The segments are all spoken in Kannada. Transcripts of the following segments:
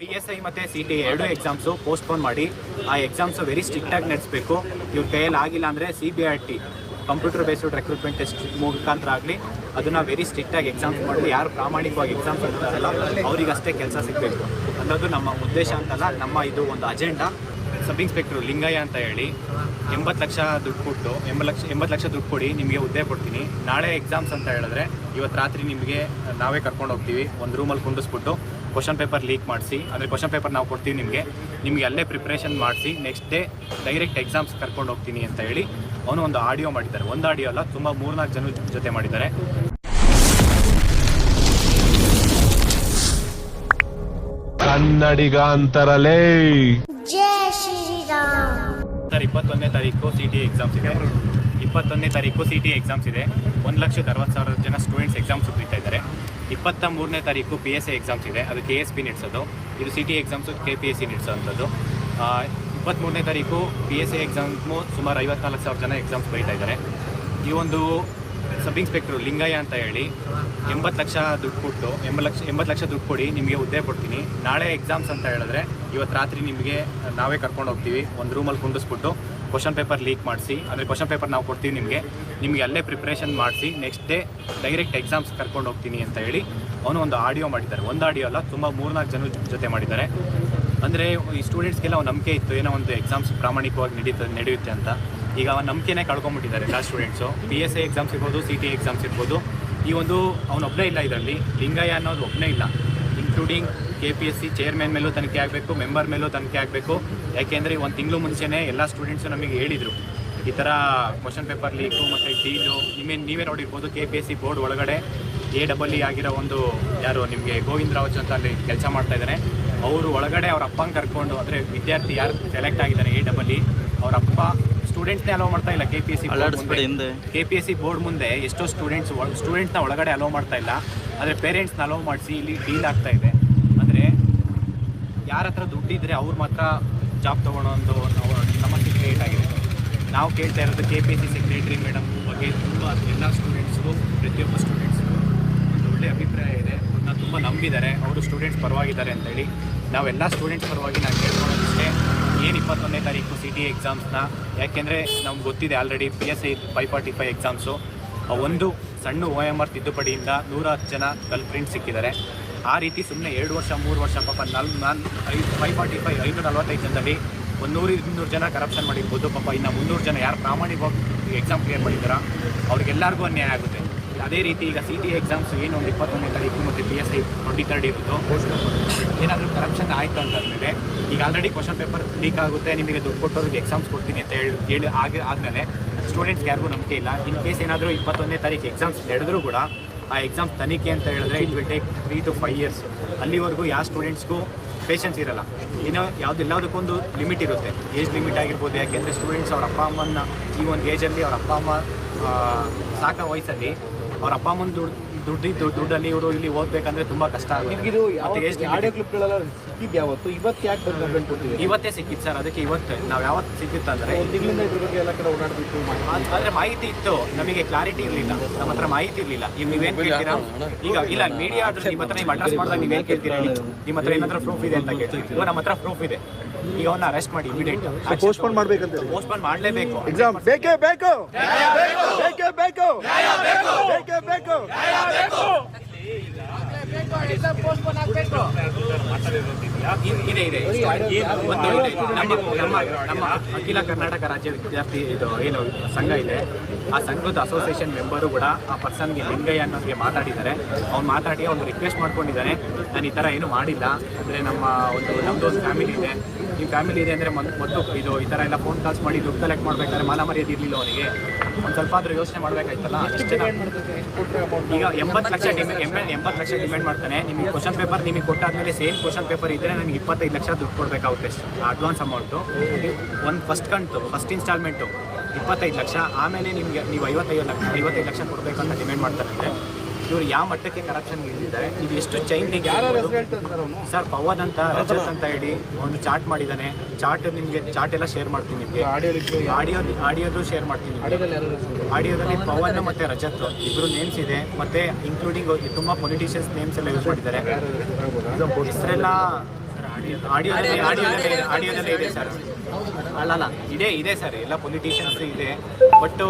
ಪಿ ಎಸ್ ಐ ಮತ್ತು ಸಿ ಟಿ ಎರಡು ಎಕ್ಸಾಮ್ಸು ಪೋಸ್ಟ್ಪೋನ್ ಮಾಡಿ, ಆ ಎಕ್ಸಾಮ್ಸು ವೆರಿ ಸ್ಟ್ರಿಕ್ಟಾಗಿ ನಡೆಸಬೇಕು. ಇವ್ರ ಕೈಯಲ್ಲಿ ಆಗಿಲ್ಲ ಅಂದರೆ C B R T computer based recruitment test ಮುಖಾಂತರ ಆಗಲಿ, ಅದನ್ನು ವೆರಿ ಸ್ಟ್ರಿಕ್ಟಾಗಿ ಎಕ್ಸಾಮ್ಸ್ ಮಾಡಿ ಯಾರು ಪ್ರಾಮಾಣಿಕವಾಗಿ ಎಕ್ಸಾಮ್ಸ್ ಅಂತಾರಲ್ಲ ಅವರಿಗಷ್ಟೇ ಕೆಲಸ ಸಿಗಬೇಕು. ಅನ್ನೋದು ನಮ್ಮ ಉದ್ದೇಶ ಅಂತಲ್ಲ, ನಮ್ಮ ಇದು ಒಂದು ಅಜೆಂಡಾ ಸಬ್ ಇನ್ಸ್ಪೆಕ್ಟ್ರು ಲಿಂಗಯ್ಯ ಅಂತ ಹೇಳಿ. ಎಂಬತ್ತು ಲಕ್ಷ ದುಡ್ಡು ಕೊಟ್ಟು, ಎಂಬತ್ತು ಲಕ್ಷ ಎಂಬತ್ತು ಲಕ್ಷ ದುಡ್ಡು ಕೊಡಿ, ನಿಮಗೆ ಹುದ್ದೆ ಕೊಡ್ತೀನಿ. ನಾಳೆ ಎಕ್ಸಾಮ್ಸ್ ಅಂತ ಹೇಳಿದ್ರೆ, ಇವತ್ತು ರಾತ್ರಿ ನಿಮಗೆ ನಾವೇ ಕರ್ಕೊಂಡು ಹೋಗ್ತೀವಿ. ಒಂದು ರೂಮಲ್ಲಿ ಕುಂಡಿಸ್ಬಿಟ್ಟು ಕ್ವಶನ್ ಪೇಪರ್ ಲೀಕ್ ಮಾಡಿಸಿ. ಅಂದರೆ ಕ್ವಶನ್ ಪೇಪರ್ ನಾವು ಕೊಡ್ತೀವಿ ನಿಮಗೆ. ನಿಮಗೆ ಅಲ್ಲೇ ಪ್ರಿಪ್ರೇಷನ್ ಮಾಡಿಸಿ ನೆಕ್ಸ್ಟ್ ಡೇ ಡೈರೆಕ್ಟ್ ಎಕ್ಸಾಮ್ಸ್ ಕರ್ಕೊಂಡು ಹೋಗ್ತೀನಿ ಅಂತ ಹೇಳಿ ಅವನು ಒಂದು ಆಡಿಯೋ ಮಾಡಿದ್ದಾರೆ. ಒಂದು ಆಡಿಯೋ ಅಲ್ಲ, ತುಂಬ ಮೂರ್ನಾಲ್ಕು ಜನ ಜೊತೆ ಮಾಡಿದ್ದಾರೆ. ಕನ್ನಡಿಗ ಅಂತರಲೇ. ಸರ್ ಇಪ್ಪತ್ತೊಂದನೇ ತಾರೀಕು ಸಿ ಟಿ ಎಕ್ಸಾಮ್ಸ್ ಇದೆ. ಇಪ್ಪತ್ತೊಂದನೇ ತಾರೀಕು ಸಿ ಟಿ ಎಕ್ಸಾಮ್ಸ್ ಇದೆ. ಒಂದು ಲಕ್ಷದ ಅರವತ್ತು ಸಾವಿರ ಜನ ಸ್ಟೂಡೆಂಟ್ಸ್ ಎಕ್ಸಾಮ್ಸ್ ಬರೀತಾ ಇದ್ದಾರೆ. ಇಪ್ಪತ್ತ ಮೂರನೇ ತಾರೀಕು ಪಿ ಎಸ್ ಎ ಎಕ್ಸಾಮ್ಸ್ ಇದೆ. ಅದು ಕೆ ಎಸ್ ಪಿ ನಡೆಸೋದು. ಇದು C T exams K P S C ನಡೆಸೋವಂಥದ್ದು ಇಪ್ಪತ್ತ್ಮೂರನೇ ತಾರೀಕು ಪಿ ಎಸ್ ಎ ಎಕ್ಸಾಮ್ಸ್ ಸುಮಾರು ಐವತ್ನಾಲ್ಕು ಸಾವಿರ ಜನ ಎಕ್ಸಾಮ್ಸ್ ಬರೀತಾ ಇದ್ದಾರೆ. ಈ ಒಂದು ಸಬ್ ಇನ್ಸ್ಪೆಕ್ಟ್ರು ಲಿಂಗಯ್ಯ ಅಂತ ಹೇಳಿ, ಎಂಬತ್ತು ಲಕ್ಷ ದುಡ್ಡು ಕೊಟ್ಟು, ಎಂಬತ್ತು ಲಕ್ಷ ಎಂಬತ್ತು ಲಕ್ಷ ದುಡ್ಡು ಕೊಡಿ, ನಿಮಗೆ ಹುದ್ದೆ ಕೊಡ್ತೀನಿ. ನಾಳೆ ಎಕ್ಸಾಮ್ಸ್ ಅಂತ ಹೇಳಿದ್ರೆ, ಇವತ್ತು ರಾತ್ರಿ ನಿಮಗೆ ನಾವೇ ಕರ್ಕೊಂಡು ಹೋಗ್ತೀವಿ, ಒಂದು ರೂಮಲ್ಲಿ ಕುಂಡಿಸ್ಬಿಟ್ಟು ಕ್ವಶನ್ ಪೇಪರ್ ಲೀಕ್ ಮಾಡಿಸಿ, ಅಂದರೆ ಕ್ವಶನ್ ಪೇಪರ್ ನಾವು ಕೊಡ್ತೀವಿ ನಿಮಗೆ ನಿಮಗೆ ಅಲ್ಲೇ ಪ್ರಿಪ್ರೇಷನ್ ಮಾಡಿಸಿ ನೆಕ್ಸ್ಟ್ ಡೇ ಡೈರೆಕ್ಟ್ ಎಕ್ಸಾಮ್ಸ್ ಕರ್ಕೊಂಡು ಹೋಗ್ತೀನಿ ಅಂತ ಹೇಳಿ ಅವನು ಒಂದು ಆಡಿಯೋ ಮಾಡಿದ್ದಾರೆ. ಒಂದು ಆಡಿಯೋ ಅಲ್ಲ, ತುಂಬ ಮೂರ್ನಾಲ್ಕು ಜನ ಜೊತೆ ಮಾಡಿದ್ದಾರೆ. ಅಂದರೆ ಈ ಸ್ಟೂಡೆಂಟ್ಸ್ಗೆಲ್ಲ ನಂಬಿಕೆ ಇತ್ತು, ಏನೋ ಒಂದು ಎಕ್ಸಾಮ್ಸ್ ಪ್ರಾಮಾಣಿಕವಾಗಿ ನಡೀತದೆ ನಡೆಯುತ್ತೆ ಅಂತ. ಈಗ ನಂಬಿಕೆನೇ ಕಳ್ಕೊಂಬಿಟ್ಟಿದ್ದಾರೆ ಎಲ್ಲ students P S I exams ಇರ್ಬೋದು ಸಿ ಟಿ ಎಕ್ಸಾಮ್ಸ್ ಇರ್ಬೋದು ಈ ಒಂದು ಅವನೊಬ್ಬನೇ ಇಲ್ಲ ಇದರಲ್ಲಿ. ಲಿಂಗಯ್ಯ ಅನ್ನೋದು ಒಬ್ಬನೇ ಇಲ್ಲ. Including K P S C chairman ಮೇಲೂ ತನಿಖೆ ಆಗಬೇಕು ಮೆಂಬರ್ ಮೇಲೂ ತನಿಖೆ ಆಗಬೇಕು. ಯಾಕೆಂದರೆ ಒಂದು ತಿಂಗಳು ಮುಂಚೆನೇ ಎಲ್ಲ ಸ್ಟೂಡೆಂಟ್ಸು ನಮಗೆ ಹೇಳಿದರು. ಈ ಥರ ಕ್ವಶನ್ ಪೇಪರ್ ಲೀಕು ಮತ್ತು ಡೀಲು ಇಮೇನ್ ನೀವೇ ನೋಡಿರ್ಬೋದು K P S C board ಒಳಗಡೆ ಎ ಡಬಲ್ ಇ ಆಗಿರೋ ಒಂದು ಯಾರು ನಿಮಗೆ ಗೋವಿಂದ ರಾವ್ ಅಂತ ಅಲ್ಲಿ ಕೆಲಸ ಮಾಡ್ತಾ ಇದ್ದಾರೆ ಅವರು ಒಳಗಡೆ ಅವ್ರ ಅಪ್ಪಂಗೆ ಕರ್ಕೊಂಡು, ಅಂದರೆ ವಿದ್ಯಾರ್ಥಿ ಯಾರು ಸೆಲೆಕ್ಟ್ ಆಗಿದ್ದಾರೆ ಎ ಡಬಲ್ ಇ ಸ್ಟೂಡೆಂಟ್ಸ್ನೇ ಅಲೋ ಮಾಡ್ತಾ ಇಲ್ಲ. ಕೆ ಪಿ ಎಸ್ ಸಿ ಹಿಂದೆ. K P S C board ಮುಂದೆ ಎಷ್ಟೋ ಸ್ಟೂಡೆಂಟ್ಸ್ ಸ್ಟೂಡೆಂಟ್ಸ್ನ ಒಳಗಡೆ ಅಲೋ ಮಾಡ್ತಾ ಇಲ್ಲ. ಆದರೆ ಪೇರೆಂಟ್ಸ್ನ ಅಲೋ ಮಾಡಿಸಿ ಇಲ್ಲಿ ಡೀಲ್ ಆಗ್ತಾ ಇದೆ. ಅಂದರೆ ಯಾರ ಹತ್ರ ದುಡ್ಡಿದ್ರೆ ಅವ್ರು ಮಾತ್ರ ಜಾಬ್ ತೊಗೊಳೋ ಒಂದು ನಾವು ಸಮಸ್ಯೆ ಕ್ರಿಯೇಟ್ ಆಗಿದೆ. ನಾವು ಕೇಳ್ತಾ ಇರೋದು K P S C secretary madam ಬಗ್ಗೆ ತುಂಬ ಎಲ್ಲ ಸ್ಟೂಡೆಂಟ್ಸ್ಗೂ ಪ್ರತಿಯೊಬ್ಬ ಸ್ಟೂಡೆಂಟ್ಸ್ಗೂ ಒಂದು ಒಳ್ಳೆ ಅಭಿಪ್ರಾಯ ಇದೆ. ಅವ್ರನ್ನ ತುಂಬ ನಂಬಿದ್ದಾರೆ. ಅವರು ಸ್ಟೂಡೆಂಟ್ಸ್ ಪರವಾಗಿದ್ದಾರೆ ಅಂತೇಳಿ ನಾವೆಲ್ಲ ಸ್ಟೂಡೆಂಟ್ಸ್ ಪರವಾಗಿ ನಾನು ಕೇಳ್ಕೊಳ್ಳೋದಿಷ್ಟೇ. ಏನು ಇಪ್ಪತ್ತೊಂದನೇ ತಾರೀಕು ಸಿ ಟಿ ಎಕ್ಸಾಮ್ಸ್ನ ಯಾಕೆಂದರೆ ನಮ್ಗೆ ಗೊತ್ತಿದೆ already P S I five forty five exams ಒಂದು ಸಣ್ಣ ಒ ಎಂ ಆರ್ ತಿದ್ದುಪಡಿಯಿಂದ ನೂರ ಹತ್ತು ಜನ ಗರ್ಲ್ ಫ್ರೆಂಡ್ಸ್ ಸಿಕ್ಕಿದ್ದಾರೆ. ಆ ರೀತಿ ಸುಮ್ಮನೆ ಎರಡು ವರ್ಷ, ಮೂರು ವರ್ಷ, ಪಾಪ ನಾಲ್, ನಾನು ಐದು ಫೈವ್ ಫಾರ್ಟಿ ಫೈವ್ ಐನೂರ ನಲ್ವತ್ತೈದು ಜನದಲ್ಲಿ ಒಂದು ನೂರು ಇನ್ನೂರು ಜನ ಕರಪ್ಷನ್ ಮಾಡಿರ್ಬೋದು. ಪಾಪ ಇನ್ನು ಮುನ್ನೂರು ಜನ ಯಾರು ಪ್ರಾಮಾಣಿಕವಾಗಿ ಎಕ್ಸಾಮ್ ಕ್ಲಿಯರ್ ಮಾಡಿದಾರ ಅವ್ರಿಗೆಲ್ಲರಿಗೂ ಅನ್ಯಾಯ ಆಗುತ್ತೆ. ಅದೇ ರೀತಿ ಈಗ ಸಿ ಟಿ ಎಕ್ಸಾಮ್ಸ್ ಏನು ಒಂದು ಇಪ್ಪತ್ತೊಂದನೇ ತಾರೀಕು ಮತ್ತು P S I twenty third ಇರುತ್ತೋ ಏನಾದರೂ ಕರಪ್ಷನ್ ಆಯಿತು ಅಂತಂದಮೇಲೆ ಈಗ ಆಲ್ರೆಡಿ ಕ್ವಶನ್ ಪೇಪರ್ ಲೀಕ್ ಆಗುತ್ತೆ, ನಿಮಗೆ ದುಡ್ಡು ಕೊಟ್ಟವ್ರಿಗೆ ಎಕ್ಸಾಮ್ಸ್ ಕೊಡ್ತೀನಿ ಅಂತ ಹೇಳಿ ಹೇಳಿ ಆಗ ಆದಮೇಲೆ ಸ್ಟೂಡೆಂಟ್ಸ್ ಯಾರಿಗೂ ನಂಬಿಕೆ ಇಲ್ಲ. ಇನ್ ಕೇಸ್ ಏನಾದರೂ ಇಪ್ಪತ್ತೊಂದನೇ ತಾರೀಕು ಎಕ್ಸಾಮ್ಸ್ ನಡೆದರೂ ಕೂಡ ಆ ಎಕ್ಸಾಮ್ ತನಿಖೆ ಅಂತ ಹೇಳಿದ್ರೆ it will take three to five years ಅಲ್ಲಿವರೆಗೂ ಯಾವ ಸ್ಟೂಡೆಂಟ್ಸ್ಗೂ ಪೇಷನ್ಸ್ ಇರಲ್ಲ. ಇನ್ನು ಯಾವ್ದು ಎಲ್ಲದಕ್ಕೊಂದು ಲಿಮಿಟ್ ಇರುತ್ತೆ. ಏಜ್ ಲಿಮಿಟ್ ಆಗಿರ್ಬೋದು, ಯಾಕೆಂದರೆ ಸ್ಟೂಡೆಂಟ್ಸ್ ಅವ್ರ ಅಪ್ಪ ಅಮ್ಮನ ಈ ಒಂದು ಏಜಲ್ಲಿ ಅವ್ರ ಅಪ್ಪ ಅಮ್ಮ ಸಾಕ ವಯಸ್ಸಲ್ಲಿ ಅವ್ರ ಅಪ್ಪ ಅಮ್ಮನ ದುಡ್ಡು ದುಡ್ಡಿದ್ದು ದುಡ್ಡಲ್ಲಿ ಇವರು ಇಲ್ಲಿ ಓದಬೇಕಂದ್ರೆ ತುಂಬ ಕಷ್ಟ ಆಗುತ್ತೆ. ಮತ್ತೆ ಆಡಿಯೋ ಕ್ಲಿಪ್ಗಳೆಲ್ಲ ಸಿಕ್ಕಿದ್ದು ಯಾವತ್ತು ಇವತ್ತು ಯಾಕೆ ಬಂದು ಕಂಪ್ಲೇಂಟ್ ಕೊಟ್ಟಿದ್ದೀರಿ? ಇವತ್ತೇ ಸಿಕ್ಕಿತ್ತು ಸರ್ ಅದಕ್ಕೆ ಇವತ್ತು. ನಾವು ಯಾವತ್ತು ಸಿಕ್ಕಿತ್ತಂದ್ರೆ ಒಂದು ತಿಂಗಳಿಂದ ಇದ್ರ ಬಗ್ಗೆ ಎಲ್ಲ ಕಡೆ ಓಡಾಡಬೇಕು ಆದ್ರೆ ಮಾಹಿತಿ ಇತ್ತು. ನಮಗೆ ಕ್ಲಾರಿಟಿ ಇರಲಿಲ್ಲ. ನಮ್ಮ ಹತ್ರ ಮಾಹಿತಿ ಇರಲಿಲ್ಲ. ಈಗ ನೀವೇನ್ ಕೇಳ್ತೀರಾ? ಈಗ ಇಲ್ಲ ಮೀಡಿಯಾ ನಿಮ್ಮ ಹತ್ರ ನೀವು ಅಡ್ರೆಸ್ ಮಾಡಿದಾಗ ನೀವೇನ್ ಕೇಳ್ತೀರಾ ಹೇಳಿ? ನಿಮ್ಮ ಹತ್ರ ಏನಾದ್ರೂ ಪ್ರೂಫ್ ಇದೆ ಅಂತ ಕೇಳ್ತೀವಿ ಇವಾಗ ನಮ್ಮ ಹತ್ರ ಪ್ರೂಫ್ ಇದೆ. ಈಗ ಅವನ್ನ ಅರೆಸ್ಟ್ ಮಾಡಿ ಇಮಿಡಿಯೇಟ್ ಪೋಸ್ಟ್ಪೋನ್ ಮಾಡ್ಬೇಕಂತ ಹೇಳಿ. ಪೋಸ್ಟ್ಪೋನ್ ಮಾಡಲೇಬೇಕು. ಎಕ್ಸಾಮ್ ಬೇಕೇ ಬೇಕು? ಬೇಕೇ ಬೇಕು? ಬೇಕೇ ಬೇಕು? ನಮ್ಮ ನಮ್ಮ ಅಖಿಲ ಕರ್ನಾಟಕ ರಾಜ್ಯ ವಿದ್ಯಾರ್ಥಿ ಇದು ಏನು ಸಂಘ ಇದೆ ಆ ಸಂಘದ ಅಸೋಸಿಯೇಷನ್ ಮೆಂಬರು ಕೂಡ ಆ ಪರ್ಸನ್ಗೆ ಲಿಂಗಯ್ಯ ಅನ್ನೋರಿಗೆ ಮಾತಾಡಿದ್ದಾರೆ. ಅವ್ನು ಮಾತಾಡಿ ಅವ್ನು ರಿಕ್ವೆಸ್ಟ್ ಮಾಡ್ಕೊಂಡಿದ್ದಾನೆ ನಾನು ಈ ಥರ ಏನು ಮಾಡಿಲ್ಲ ಅಂದರೆ ನಮ್ಮ ಒಂದು ನಮ್ಮದೊಂದು ಫ್ಯಾಮಿಲಿ ಇದೆ ಈ ಫ್ಯಾಮಿಲಿ ಇದೆ ಅಂದರೆ ಮೊದಲು ಇದು ಈ ಥರ ಎಲ್ಲ ಫೋನ್ ಕಾಲ್ಸ್ ಮಾಡಿ ದುಡ್ಡು ಕಲೆಕ್ಟ್ ಮಾಡಬೇಕಾದ್ರೆ ಮಾನ ಮರ್ಯಾದೆ ಇರಲಿಲ್ಲ ಅವರಿಗೆ. ಒಂದು ಸ್ವಲ್ಪ ಆದರೂ ಯೋಚನೆ ಮಾಡಬೇಕಾಯ್ತಲ್ಲ? ಅಷ್ಟು ಈಗ ಎಂಬತ್ತು ಲಕ್ಷ ಡಿಮ್ಯಾಂಡ್ ಎಂಬತ್ತು ಲಕ್ಷ ಡಿಮ್ಯಾಂಡ್ ಮಾಡ್ತಾನೆ. ನಿಮಗೆ ಕ್ವಶನ್ ಪೇಪರ್ ನಿಮಗೆ ಕೊಟ್ಟಾದ್ಮೇಲೆ ಸೇಮ್ ಕ್ವಶನ್ ಪೇಪರ್ ಇದ್ದರೆ ನನಗೆ ಇಪ್ಪತ್ತೈದು ಲಕ್ಷ ದುಡ್ಡು ಕೊಡಬೇಕಾಗುತ್ತೆ ಅಡ್ವಾನ್ಸ್ ಅಮೌಂಟು ಒಂದು ಫಸ್ಟ್ ಕಂತು ಫಸ್ಟ್ ಇನ್ಸ್ಟಾಲ್ಮೆಂಟು ಇಪ್ಪತ್ತೈದು ಲಕ್ಷ. ಆಮೇಲೆ ನಿಮಗೆ ನೀವು ಐವತ್ತೈದು ಲಕ್ಷ ಐವತ್ತೈದು ಲಕ್ಷ ಕೊಡಬೇಕಂತ ಡಿಮ್ಯಾಂಡ್ ಮಾಡ್ತಾರೆ ಅಂದರೆ ಇವರು ಯಾವ ಮಟ್ಟಕ್ಕೆ ಕರಪ್ಷನ್ ಇಳಿದಿದ್ದಾರೆ ಇದು ಎಷ್ಟು ಚೈನ್ ಯಾರು ಹೆಸರು ಸರ್ ಪವನ್ ಅಂತ ರಜತ್ ಅಂತ. ಹೇಳಿ ಒಂದು ಚಾಟ್ ಮಾಡಿದ್ದಾನೆ. ಚಾಟ್ ನಿಮಗೆ ಚಾಟ್ ಎಲ್ಲ ಶೇರ್ ಮಾಡ್ತೀನಿ ನಿಮಗೆ. ಆಡಿಯೋ ಆಡಿಯೋದು ಶೇರ್ ಮಾಡ್ತೀನಿ ಆಡಿಯೋದಲ್ಲಿ ಆಡಿಯೋದಲ್ಲಿ ಪವನ್ ಮತ್ತೆ ರಜತ್ ಇಬ್ರು ನೇಮ್ಸ್ ಇದೆ. ಮತ್ತೆ ಇನ್ಕ್ಲೂಡಿಂಗ್ ತುಂಬಾ ಪೊಲಿಟಿಷಿಯನ್ಸ್ ನೇಮ್ಸ್ ಎಲ್ಲ ಯೂಸ್ ಮಾಡಿದ್ದಾರೆ. ಹೆಸರೆಲ್ಲ ಆಡಿಯೋದಲ್ಲಿ ಆಡಿಯೋದಲ್ಲೇ ಆಡಿಯೋದಲ್ಲೇ ಇದೆ ಸರ್ ಅಲ್ಲ ಅಲ್ಲ ಇದೆ ಇದೆ ಸರ್ ಎಲ್ಲ ಪೊಲಿಟಿಷಿಯನ್ಸ್ ಇದೆ. ಬಟ್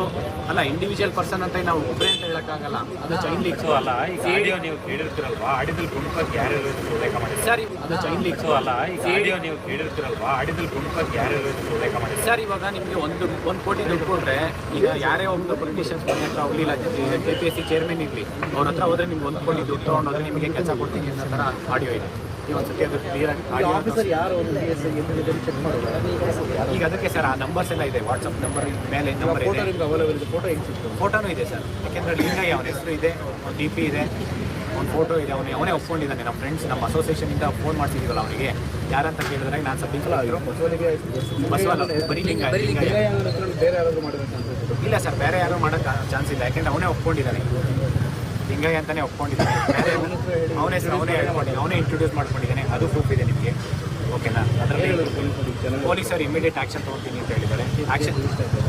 ಅಲ್ಲ ಇಂಡಿವಿಜುವಲ್ ಪರ್ಸನ್ ಅಂತ ನಾವು ಒಬ್ಬರೇ ಅಂತ ಹೇಳಕ್ಕಾಗಲ್ಲ. ಅದು ಚೈನ್ ಲೀಕ್ಸ್ ಅಲ್ಲ ಆಡಿಯೋ ನೀವು ಕೇಳಿರ್ತೀರಲ್ವಾ? ಆಡಿಯೋದಲ್ಲಿ ಗುಂಪಕ್ಕೆ ಯಾರ್ಯಾರು ಅಂತ ಉಲ್ಲೇಖ ಮಾಡಿ ಸರ್ ಅದು ಚೈನ್ ಲೀಕ್ಸ್ ಅಲ್ಲ ಆಡಿಯೋ ನೀವು ಕೇಳಿರ್ತೀರಲ್ವಾ? ಆಡಿಯೋದಲ್ಲಿ ಗುಂಪಕ್ಕೆ ಯಾರ್ಯಾರು ಅಂತ ಉಲ್ಲೇಖ ಮಾಡಿ ಸರ್ ಇವಾಗ ನಿಮಗೆ ಒಂದು ಒಂದು ಕೋಟಿ ದುಡ್ಡು ಕೊಟ್ಟರೆ ಈಗ ಯಾರೇ ಒಂದು ಪೊಲಿಟಿಷಿಯನ್ಸ್ ಮನೆ ಹತ್ರ ಹೋಗ್ಲಿಲ್ಲ K P S C chairman ಇರಲಿ ಅವ್ರ ಹತ್ರ ಹೋದ್ರೆ ನಿಮ್ಗೆ ಒಂದು ಕೋಟಿ ದುಡ್ಡು ತೊಗೊಂಡೋದ್ರೆ ನಿಮಗೆ ಕೆಲಸ ಕೊಡ್ತೀನಿ ಅನ್ನೋ ಥರ ಆಡಿಯೋ ಇದೆ. ಅದಕ್ಕೆ ಕ್ಲಿಯರ್ ಈಗ ಅದಕ್ಕೆ ಸರ್ ಆ ನಂಬರ್ಸ್ ಎಲ್ಲ ಇದೆ ವಾಟ್ಸಪ್ ನಂಬರ್ ಮೇಲೆ ನಂಬರ್ ಇದೆ. ಫೋಟೋನು ಇದೆ ಸರ್ ಯಾಕೆಂದ್ರೆ ಲಿಂಗಯ್ಯ ಅವನ ಹೆಸರು ಇದೆ ಒಂದು ಡಿ ಪಿ ಇದೆ ಒಂದು ಫೋಟೋ ಇದೆ ಅವನು ಅವನೇ ಒಪ್ಕೊಂಡಿದ್ದಾನೆ. ನಮ್ಮ ಫ್ರೆಂಡ್ಸ್ ನಮ್ಮ ಅಸೋಸಿಯೇಷನಿಂದ ಫೋನ್ ಮಾಡ್ತಿದ್ದೀವಲ್ಲ ಅವನಿಗೆ ಯಾರಂತ ಕೇಳಿದ್ರೆ ನಾನು ಸಬ್ ಇನ್ಸ್ಪೆಕ್ಟರ್ ಬರೀ ಲಿಂಗ ಇಲ್ಲ ಸರ್ ಬೇರೆ ಯಾರು ಮಾಡೋಕ್ಕೆ ಚಾನ್ಸ್ ಇಲ್ಲ. ಯಾಕೆಂದ್ರೆ ಅವನೇ ಒಪ್ಕೊಂಡಿದ್ದಾನೆ. ಲಿಂಗಯ್ಯ ಅಂತಾನೆ ಒಪ್ಕೊಂಡಿದ್ದಾನೆ. ಅವನ ಅವನೇ ಹೆಸರು ಅವನೇ ಹೇಳ್ಕೊಂಡಿದ್ದಾನೆ ಅವನೇ ಇಂಟ್ರೊಡ್ಯೂಸ್ ಮಾಡ್ಕೊಂಡಿದ್ದಾನೆ. ಅದು ಪ್ರೂಫ್ ಇದೆ ನಿಮಗೆ. ಓಕೆನಾ ಅದರಲ್ಲಿ ಪೊಲೀಸರು ಇಮಿಡಿಯೇಟ್ ಆಕ್ಷನ್ ತೊಗೊಳ್ತೀನಿ ಅಂತ ಹೇಳಿದ್ದಾರೆ. ಆಕ್ಷನ್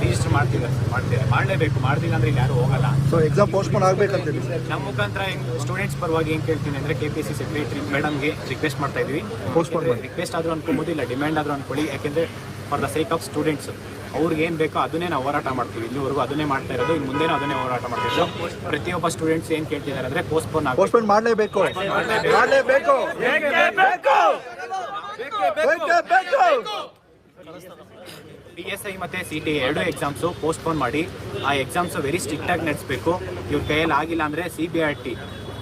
ರಿಜಿಸ್ಟರ್ ಮಾಡ್ತಿದ್ದಾರೆ ಮಾಡ್ತಿದ್ದಾರೆ ಮಾಡಲೇಬೇಕು. ಮಾಡ್ದಿಲ್ಲ ಅಂದರೆ ಇಲ್ಲಿ ಯಾರು ಹೋಗಲ್ಲ. ಸೊ ಎಕ್ಸಾಮ್ ಪೋಸ್ಟ್ಪೋನ್ ಆಗಬೇಕಂತೀವಿ ನಮ್ಮ ಮುಖಾಂತರ ಸ್ಟೂಡೆಂಟ್ಸ್ ಪರವಾಗಿ ಏನು ಕೇಳ್ತೀನಿ ಅಂದರೆ ಕೆ ಪಿ ಸಿ ಸೆಕ್ರೆಟರಿ ಮೇಡಮ್ಗೆ ರಿಕ್ವೆಸ್ಟ್ ಮಾಡ್ತಾ ಇದ್ವಿ. ಪೋಸ್ಟ್ಪೋನ್. ರಿಕ್ವೆಸ್ಟ್ ಆದರೂ ಅನ್ಕೊಬೋದು ಇಲ್ಲ ಡಿಮ್ಯಾಂಡ್ ಆದರೂ ಅನ್ಕೊಳ್ಳಿ. ಯಾಕೆಂದರೆ for the sake of students ಅವ್ರಿಗೆ ಏನು ಬೇಕೋ ಅದನ್ನೇ ನಾವು ಹೋರಾಟ ಮಾಡ್ತೀವಿ. ಇಲ್ಲಿವರೆಗೂ ಅದನ್ನೇ ಮಾಡ್ತಾ ಇರೋದು ಇನ್ನು ಮುಂದೆನೂ ಅದನ್ನೇ ಹೋರಾಟ ಮಾಡ್ತೀವಿ. ಪ್ರತಿಯೊಬ್ಬ ಸ್ಟೂಡೆಂಟ್ಸ್ ಏನು ಕೇಳ್ತಿದ್ದಾರೆ ಅಂದರೆ ಪೋಸ್ಟ್ಪೋನ್ ಆಗ ಪೋಸ್ಟ್ಪೋನ್ ಮಾಡಲೇಬೇಕು. ಮಾಡಲೇಬೇಕು. ಪಿ ಎಸ್ ಐ ಮತ್ತು ಸಿ ಟಿ ಎರಡು ಎಕ್ಸಾಮ್ಸು ಪೋಸ್ಟ್ಪೋನ್ ಮಾಡಿ. ಆ ಎಕ್ಸಾಮ್ಸು ವೆರಿ ಸ್ಟ್ರಿಕ್ಟಾಗಿ ನಡೆಸಬೇಕು. ಇವ್ರ ಕೈಯಲ್ಲಿ ಆಗಿಲ್ಲ ಅಂದರೆ C B R T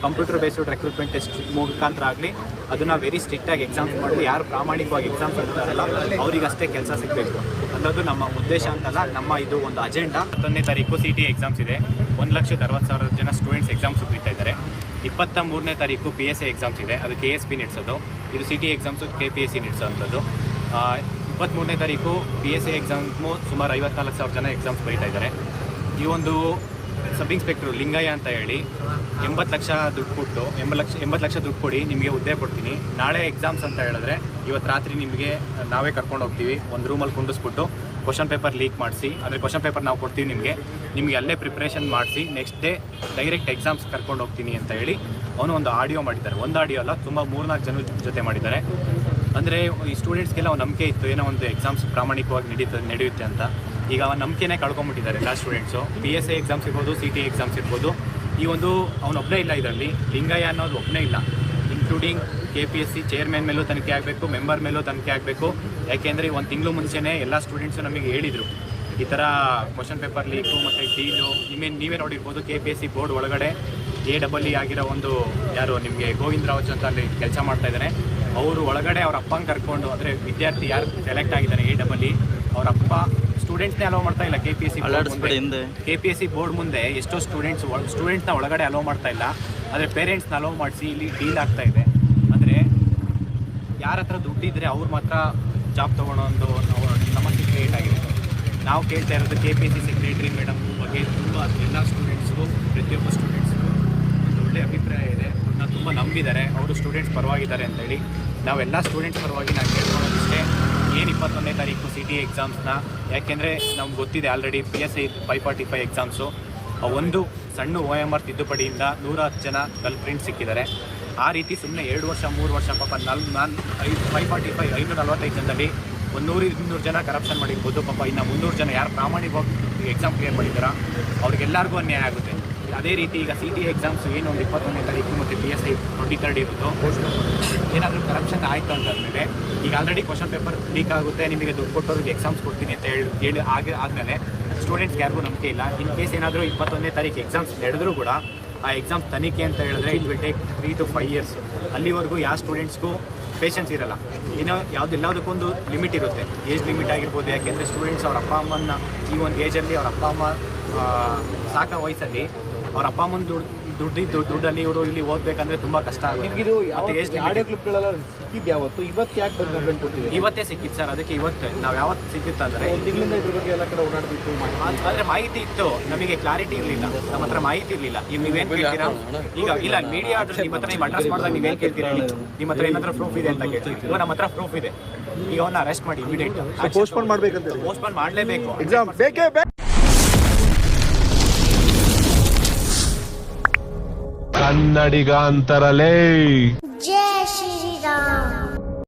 computer based recruitment test ಮುಖಾಂತರ ಆಗಲಿ ಅದನ್ನು ವೆರಿ ಸ್ಟ್ರಿಕ್ಟಾಗಿ ಎಕ್ಸಾಮ್ಸ್ ಮಾಡಿ ಯಾರು ಪ್ರಾಮಾಣಿಕವಾಗಿ ಎಕ್ಸಾಮ್ಸ್ ಬರ್ತಾರಲ್ಲ ಅವರಿಗಷ್ಟೇ ಕೆಲಸ ಸಿಗಬೇಕು. ಅನ್ನೋದು ನಮ್ಮ ಉದ್ದೇಶ ಅಂತಲ್ಲ, ನಮ್ಮ ಇದು ಒಂದು ಅಜೆಂಡಾ ಹತ್ತೊಂದನೇ ತಾರೀಕು ಸಿ ಟಿ ಎಕ್ಸಾಮ್ಸ್ ಇದೆ. ಒಂದು ಲಕ್ಷದ ಅರವತ್ತು ಸಾವಿರ ಜನ ಸ್ಟೂಡೆಂಟ್ಸ್ ಎಕ್ಸಾಮ್ಸ್ ಬರೀತಾ ಇದ್ದಾರೆ. ಇಪ್ಪತ್ತ ಮೂರನೇ ತಾರೀಕು ಪಿ ಎಸ್ ಎ ಎಕ್ಸಾಮ್ಸ್ ಇದೆ. ಅದು ಕೆ ಎಸ್ ಪಿ ನಡೆಸೋದು. ಇದು C T exams K P S C ನಡೆಸೋವಂಥದ್ದು ಇಪ್ಪತ್ತ್ಮೂರನೇ ತಾರೀಕು ಪಿ ಎಸ್ ಎ ಎಕ್ಸಾಮ್ಸ್ ಸುಮಾರು ಐವತ್ನಾಲ್ಕು ಸಾವಿರ ಜನ ಎಕ್ಸಾಮ್ಸ್ ಬರೀತಾ ಇದ್ದಾರೆ. ಈ ಒಂದು ಸಬ್ ಇನ್ಸ್ಪೆಕ್ಟ್ರು ಲಿಂಗಯ್ಯ ಅಂತ ಹೇಳಿ. ಎಂಬತ್ತು ಲಕ್ಷ ದುಡ್ಡು ಕೊಟ್ಟು, ಎಂಬತ್ತು ಲಕ್ಷ ಎಂಬತ್ತು ಲಕ್ಷ ದುಡ್ಡು ಕೊಡಿ, ನಿಮಗೆ ಹುದ್ದೆ ಕೊಡ್ತೀನಿ. ನಾಳೆ ಎಕ್ಸಾಮ್ಸ್ ಅಂತ ಹೇಳಿದ್ರೆ, ಇವತ್ತು ರಾತ್ರಿ ನಿಮಗೆ ನಾವೇ ಕರ್ಕೊಂಡು ಹೋಗ್ತೀವಿ. ಒಂದು ರೂಮಲ್ಲಿ ಕುಂಡಿಸ್ಬಿಟ್ಟು ಕ್ವಶನ್ ಪೇಪರ್ ಲೀಕ್ ಮಾಡಿಸಿ ಅಂದರೆ ಕ್ವಶನ್ ಪೇಪರ್ ನಾವು ಕೊಡ್ತೀವಿ ನಿಮಗೆ. ನಿಮಗೆ ಅಲ್ಲೇ ಪ್ರಿಪ್ರೇಷನ್ ಮಾಡಿಸಿ ನೆಕ್ಸ್ಟ್ ಡೇ ಡೈರೆಕ್ಟ್ ಎಕ್ಸಾಮ್ಸ್ ಕರ್ಕೊಂಡು ಹೋಗ್ತೀನಿ ಅಂತ ಹೇಳಿ ಅವನು ಒಂದು ಆಡಿಯೋ ಮಾಡಿದ್ದಾರೆ. ಒಂದು ಆಡಿಯೋ ಅಲ್ಲ, ತುಂಬ ಮೂರ್ನಾಲ್ಕು ಜನ ಜೊತೆ ಮಾಡಿದ್ದಾರೆ. ಅಂದರೆ ಈ ಸ್ಟೂಡೆಂಟ್ಸ್ಗೆಲ್ಲ ನಂಬಿಕೆ ಇತ್ತು. ಏನೋ ಒಂದು ಎಕ್ಸಾಮ್ಸ್ ಪ್ರಾಮಾಣಿಕವಾಗಿ ನಡೀತದೆ ನಡೆಯುತ್ತೆ ಅಂತ. ಈಗ ಅವನ ನಂಬಿಕೆನೇ ಕಳ್ಕೊಂಬಿಟ್ಟಿದ್ದಾರೆ ಎಲ್ಲ students P S I exams ಇರ್ಬೋದು ಸಿ ಟಿ ಎಕ್ಸಾಮ್ಸ್ ಇರ್ಬೋದು. ಈ ಒಂದು ಅವನೊಬ್ಬನೇ ಇಲ್ಲ ಇದರಲ್ಲಿ. ಲಿಂಗಯ್ಯ ಅನ್ನೋದು ಒಬ್ಬನೇ ಇಲ್ಲ. Including K P S C chairman ಮೇಲೂ ತನಿಖೆ ಆಗಬೇಕು ಮೆಂಬರ್ ಮೇಲೂ ತನಿಖೆ ಆಗಬೇಕು. ಯಾಕೆಂದರೆ ಒಂದು ತಿಂಗಳು ಮುಂಚೆನೇ ಎಲ್ಲ ಸ್ಟೂಡೆಂಟ್ಸು ನಮಗೆ ಹೇಳಿದರು. ಈ ಥರ ಕ್ವಶನ್ ಪೇಪರ್ ಲೀಕು ಮತ್ತು ಡೀಲು ನಿಮ್ಮೇ ನೀವೇ ನೋಡಿರ್ಬೋದು K P S C board ಒಳಗಡೆ ಎ ಡಬಲ್ ಇ ಆಗಿರೋ ಒಂದು ಯಾರು ನಿಮಗೆ ಗೋವಿಂದ ಅಂತ ಅಲ್ಲಿ ಕೆಲಸ ಮಾಡ್ತಾ ಇದ್ದಾರೆ ಅವರು ಒಳಗಡೆ ಅವ್ರ ಅಪ್ಪಂಗೆ ಕರ್ಕೊಂಡು, ಅಂದರೆ ವಿದ್ಯಾರ್ಥಿ ಯಾರು ಸೆಲೆಕ್ಟ್ ಆಗಿದ್ದಾರೆ ಎ ಡಬಲ್ ಇ ಅವರಪ್ಪ ಅಪ್ಪ ಸ್ಟೂಡೆಂಟ್ಸ್ನೇ ಅಲೋ ಮಾಡ್ತಾ ಇಲ್ಲ. K P S C K P S C board ಮುಂದೆ ಎಷ್ಟೋ ಸ್ಟೂಡೆಂಟ್ಸ್ ಸ್ಟೂಡೆಂಟ್ಸ್ನ ಒಳಗಡೆ ಅಲೋ ಮಾಡ್ತಾ ಇಲ್ಲ. ಆದರೆ ಪೇರೆಂಟ್ಸ್ನ ಅಲೋ ಮಾಡಿಸಿ ಇಲ್ಲಿ ಡೀಲ್ ಆಗ್ತಾ ಇದೆ. ಅಂದರೆ ಯಾರ ಹತ್ರ ದುಡ್ಡಿದ್ರೆ ಅವ್ರು ಮಾತ್ರ ಜಾಬ್ ತೊಗೊಳೋ ಒಂದು ಸಮಸ್ಯೆ ಕ್ರಿಯೇಟ್ ಆಗಿದೆ. ನಾವು ಕೇಳ್ತಾ ಇರೋದು K P S C secretary madam ಬಗ್ಗೆ ತುಂಬ ಎಲ್ಲ ಸ್ಟೂಡೆಂಟ್ಸ್ಗೂ ಪ್ರತಿಯೊಬ್ಬ ಸ್ಟೂಡೆಂಟ್ಸ್ಗೂ ಒಂದು ಒಳ್ಳೆಯ ಅಭಿಪ್ರಾಯ ಇದೆ. ಅವ್ರನ್ನ ತುಂಬ ನಂಬಿದ್ದಾರೆ. ಅವರು ಸ್ಟೂಡೆಂಟ್ಸ್ ಪರವಾಗಿದ್ದಾರೆ ಅಂತೇಳಿ ನಾವೆಲ್ಲ ಸ್ಟೂಡೆಂಟ್ಸ್ ಪರವಾಗಿ ನಾನು ಕೇಳ್ಕೊಳ್ಳೋದಿಷ್ಟೇ. ಏನು ಇಪ್ಪತ್ತೊಂದನೇ ತಾರೀಕು ಸಿ ಟಿ ಎಕ್ಸಾಮ್ಸ್ನ ಯಾಕೆಂದರೆ ನಮ್ಗೆ ಗೊತ್ತಿದೆ already P S I five forty five exams ಒಂದು ಸಣ್ಣ ಒ ಎಂ ಆರ್ ತಿದ್ದುಪಡಿಯಿಂದ ನೂರ ಹತ್ತು ಜನ ಕಲ್ಪ್ರಿಂಟ್ ಸಿಕ್ಕಿದ್ದಾರೆ. ಆ ರೀತಿ ಸುಮ್ಮನೆ ಎರಡು ವರ್ಷ, ಮೂರು ವರ್ಷ, ಪಾಪ ನಲ್ ನಾನು ಐದು ಫೈವ್ ಫಾರ್ಟಿ ಫೈವ್ ಐನೂರ ನಲ್ವತ್ತೈದು ಜನದಲ್ಲಿ ಒಂದು ನೂರು ಇನ್ನೂರು ಜನ ಕರಪ್ಷನ್ ಮಾಡಿರ್ಬೋದು. ಪಾಪ ಇನ್ನು ಮುನ್ನೂರು ಜನ ಯಾರು ಪ್ರಾಮಾಣಿಕವಾಗಿ ಎಕ್ಸಾಮ್ ಕ್ಲಿಯರ್ ಮಾಡಿದ್ದಾರೆ ಅವ್ರಿಗೆಲ್ಲರಿಗೂ ಅನ್ಯಾಯ ಆಗುತ್ತೆ. ಅದೇ ರೀತಿ ಈಗ ಸಿ ಟಿ ಎಕ್ಸಾಮ್ಸ್ ಏನು ಒಂದು ಇಪ್ಪತ್ತೊಂದನೇ ತಾರೀಕು ಮತ್ತು P S I twenty third ಇರುತ್ತೋ, ಏನಾದರೂ ಕರಪ್ಷನ್ ಆಯಿತು ಅಂತಂದಮೇಲೆ ಈಗ ಆಲ್ರೆಡಿ ಕ್ವಶನ್ ಪೇಪರ್ ಲೀಕ್ ಆಗುತ್ತೆ, ನಿಮಗೆ ದುಡ್ಡು ಕೊಟ್ಟವ್ರಿಗೆ ಎಕ್ಸಾಮ್ಸ್ ಕೊಡ್ತೀನಿ ಅಂತ ಹೇಳಿ ಹೇಳಿ ಆಗಿ ಆದಮೇಲೆ ಸ್ಟೂಡೆಂಟ್ಸ್ ಯಾರಿಗೂ ನಂಬಿಕೆ ಇಲ್ಲ. ಇನ್ ಕೇಸ್ ಏನಾದರೂ ಇಪ್ಪತ್ತೊಂದನೇ ತಾರೀಕು ಎಕ್ಸಾಮ್ಸ್ ನಡೆದರೂ ಕೂಡ, ಆ ಎಕ್ಸಾಮ್ ತನಿಖೆ ಅಂತ ಹೇಳಿದ್ರೆ it will take three to five years ಅಲ್ಲಿವರೆಗೂ ಯಾವ ಸ್ಟೂಡೆಂಟ್ಸ್ಗೂ ಪೇಷನ್ಸ್ ಇರಲ್ಲ. ಇನ್ನು ಯಾವ್ದು ಎಲ್ಲದಕ್ಕೊಂದು ಲಿಮಿಟ್ ಇರುತ್ತೆ. ಏಜ್ ಲಿಮಿಟ್ ಆಗಿರ್ಬೋದು, ಯಾಕೆಂದರೆ ಸ್ಟೂಡೆಂಟ್ಸ್ ಅವ್ರ ಅಪ್ಪ ಅಮ್ಮನ ಈ ಒಂದು ಏಜಲ್ಲಿ ಅವ್ರ ಅಪ್ಪ ಅಮ್ಮ ಸಾಕೋ ವಯಸ್ಸಲ್ಲಿ ಅವ್ರ ಅಪ್ಪ ಅಮ್ಮನ ದುಡ್ಡು ದುಡ್ಡು ದುಡ್ಡಲ್ಲಿ ಇವರು ಇಲ್ಲಿ ಓದಬೇಕಂದ್ರೆ ತುಂಬಾ ಕಷ್ಟ ಇದು ಆಡಿಯೋ ಕ್ಲಿಪ್ಗಳೆಲ್ಲ ಸಿಕ್ಕಿದ್ದು ಯಾವತ್ತು ಇವತ್ತು ಯಾಕೆ ಕೊಟ್ಟಿದೆ ಇವತ್ತೇ ಸಿಕ್ಕಿತ್ತು ಸರ್ ಅದಕ್ಕೆ ಇವತ್ತು. ನಾವು ಯಾವತ್ತು ಸಿಕ್ಕಿತ್ತು ಅಂದ್ರೆ ಒಂದು ತಿಂಗಳಿಂದ ಇದ್ರ ಬಗ್ಗೆ ಎಲ್ಲ ಕಡೆ ಓಡಾಡ್ಬಿಟ್ಟು ಮಾಡಿ. ಆದ್ರೆ ಮಾಹಿತಿ ಇತ್ತು. ನಮಗೆ ಕ್ಲಾರಿಟಿ ಇರಲಿಲ್ಲ. ನಮ್ಮ ಹತ್ರ ಮಾಹಿತಿ ಇರಲಿಲ್ಲ. ಈಗ ನೀವೇನ್ ಕೇಳ್ತೀರಾ? ಈಗ ಇಲ್ಲ ಮೀಡಿಯಾ ಆದ್ರೆ ನಿಮ್ಮ ಹತ್ರ ನೀವು ಅಡ್ರೆಸ್ ಮಾಡಿದಾಗ ನೀವೇನ್ ಕೇಳ್ತೀರಾ ನಿಮ್ಮ ಹತ್ರ ಏನಾದ್ರೂ ಪ್ರೂಫ್ ಇದೆ ಅಂತ ಕೇಳ್ತೀವಿ ಇವಾಗ ನಮ್ಮ ಹತ್ರ ಪ್ರೂಫ್ ಇದೆ. ಈಗ ಅವನ್ನ ಅರೆಸ್ಟ್ ಮಾಡಿ ಇಮಿಡಿಯೇಟ್ postpone ಮಾಡ್ಬೇಕಂತ ಹೇಳಿ. ಪೋಸ್ಟ್ಪೋನ್ ಮಾಡಲೇಬೇಕು. ಎಕ್ಸಾಮ್ ಬೇಕೇ ಬೇಕು ಕನ್ನಡಿಗ ಅಂತರಲೇ ಜೈ ಶ್ರೀರಾಮ್.